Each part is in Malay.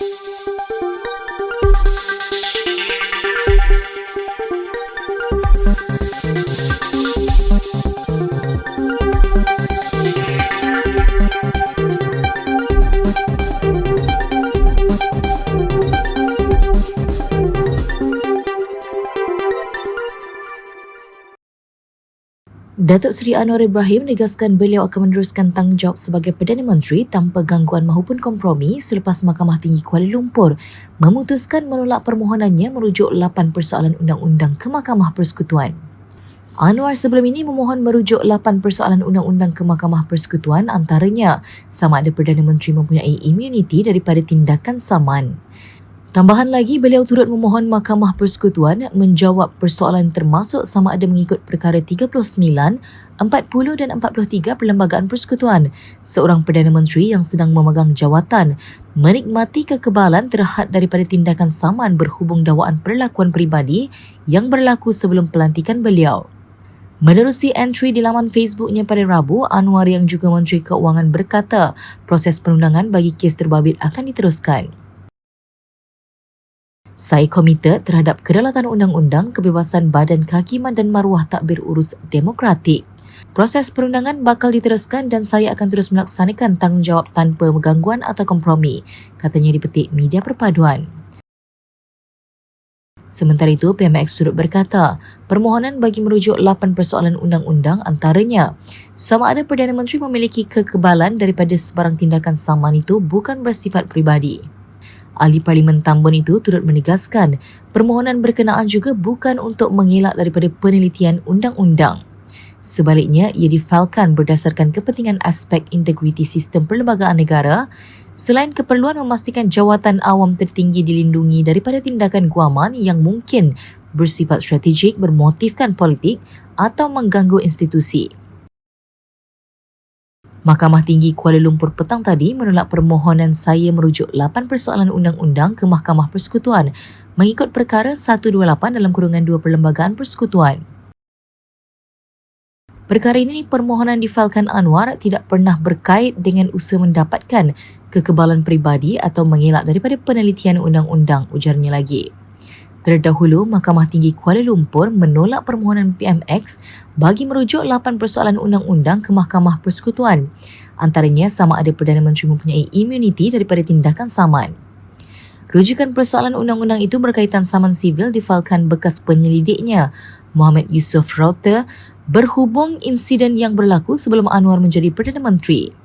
Música Datuk Seri Anwar Ibrahim menegaskan beliau akan meneruskan tanggungjawab sebagai Perdana Menteri tanpa gangguan maupun kompromi selepas Mahkamah Tinggi Kuala Lumpur memutuskan menolak permohonannya merujuk 8 persoalan undang-undang ke Mahkamah Persekutuan. Anwar sebelum ini memohon merujuk 8 persoalan undang-undang ke Mahkamah Persekutuan antaranya sama ada Perdana Menteri mempunyai imuniti daripada tindakan saman. Tambahan lagi, beliau turut memohon Mahkamah Persekutuan menjawab persoalan termasuk sama ada mengikut perkara 39, 40 dan 43 Perlembagaan Persekutuan, seorang Perdana Menteri yang sedang memegang jawatan menikmati kekebalan terhad daripada tindakan saman berhubung dakwaan perlakuan peribadi yang berlaku sebelum pelantikan beliau. Menerusi entry di laman Facebooknya pada Rabu, Anwar yang juga Menteri Keuangan berkata proses perundangan bagi kes terbabit akan diteruskan. Saya komited terhadap kedaulatan undang-undang, kebebasan badan kehakiman dan maruah takbir urus demokratik. Proses perundangan bakal diteruskan dan saya akan terus melaksanakan tanggungjawab tanpa gangguan atau kompromi, katanya dipetik media perpaduan. Sementara itu, PMX turut berkata, permohonan bagi merujuk 8 persoalan undang-undang antaranya, sama ada Perdana Menteri memiliki kekebalan daripada sebarang tindakan saman itu bukan bersifat peribadi. Ahli Parlimen Tambun itu turut menegaskan permohonan berkenaan juga bukan untuk mengelak daripada penelitian undang-undang. Sebaliknya, ia difailkan berdasarkan kepentingan aspek integriti sistem perlembagaan negara selain keperluan memastikan jawatan awam tertinggi dilindungi daripada tindakan guaman yang mungkin bersifat strategik bermotifkan politik atau mengganggu institusi. Mahkamah Tinggi Kuala Lumpur petang tadi menolak permohonan saya merujuk 8 persoalan undang-undang ke Mahkamah Persekutuan mengikut perkara 128 dalam kurungan 2 Perlembagaan Persekutuan. Perkara ini permohonan difailkan Anwar tidak pernah berkait dengan usaha mendapatkan kekebalan peribadi atau mengelak daripada penelitian undang-undang ujarnya lagi. Terdahulu, Mahkamah Tinggi Kuala Lumpur menolak permohonan PMX bagi merujuk 8 persoalan undang-undang ke Mahkamah Persekutuan. Antaranya sama ada Perdana Menteri mempunyai imuniti daripada tindakan saman. Rujukan persoalan undang-undang itu berkaitan saman sivil difalkan bekas penyelidiknya, Muhammad Yusof Rauter, berhubung insiden yang berlaku sebelum Anwar menjadi Perdana Menteri.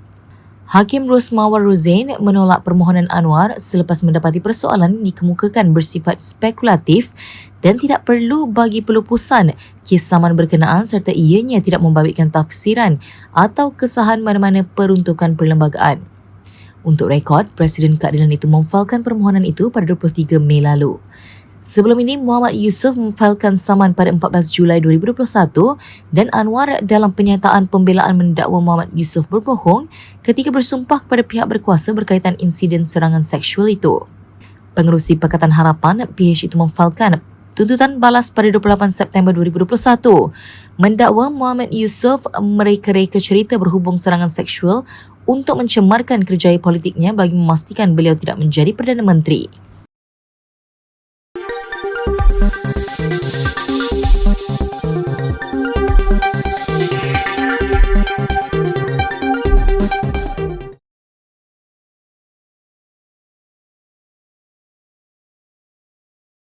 Hakim Rosmawar Rozain menolak permohonan Anwar selepas mendapati persoalan dikemukakan bersifat spekulatif dan tidak perlu bagi pelupusan kes saman berkenaan serta ianya tidak membabitkan tafsiran atau kesahan mana-mana peruntukan perlembagaan. Untuk rekod, Presiden Keadilan itu memfalkan permohonan itu pada 23 Mei lalu. Sebelum ini, Muhammad Yusof memfailkan saman pada 14 Julai 2021 dan Anwar dalam penyataan pembelaan mendakwa Muhammad Yusof berbohong ketika bersumpah kepada pihak berkuasa berkaitan insiden serangan seksual itu. Pengerusi Pakatan Harapan, PH itu memfailkan tuntutan balas pada 28 September 2021 mendakwa Muhammad Yusof mereka-reka cerita berhubung serangan seksual untuk mencemarkan kerjaya politiknya bagi memastikan beliau tidak menjadi Perdana Menteri.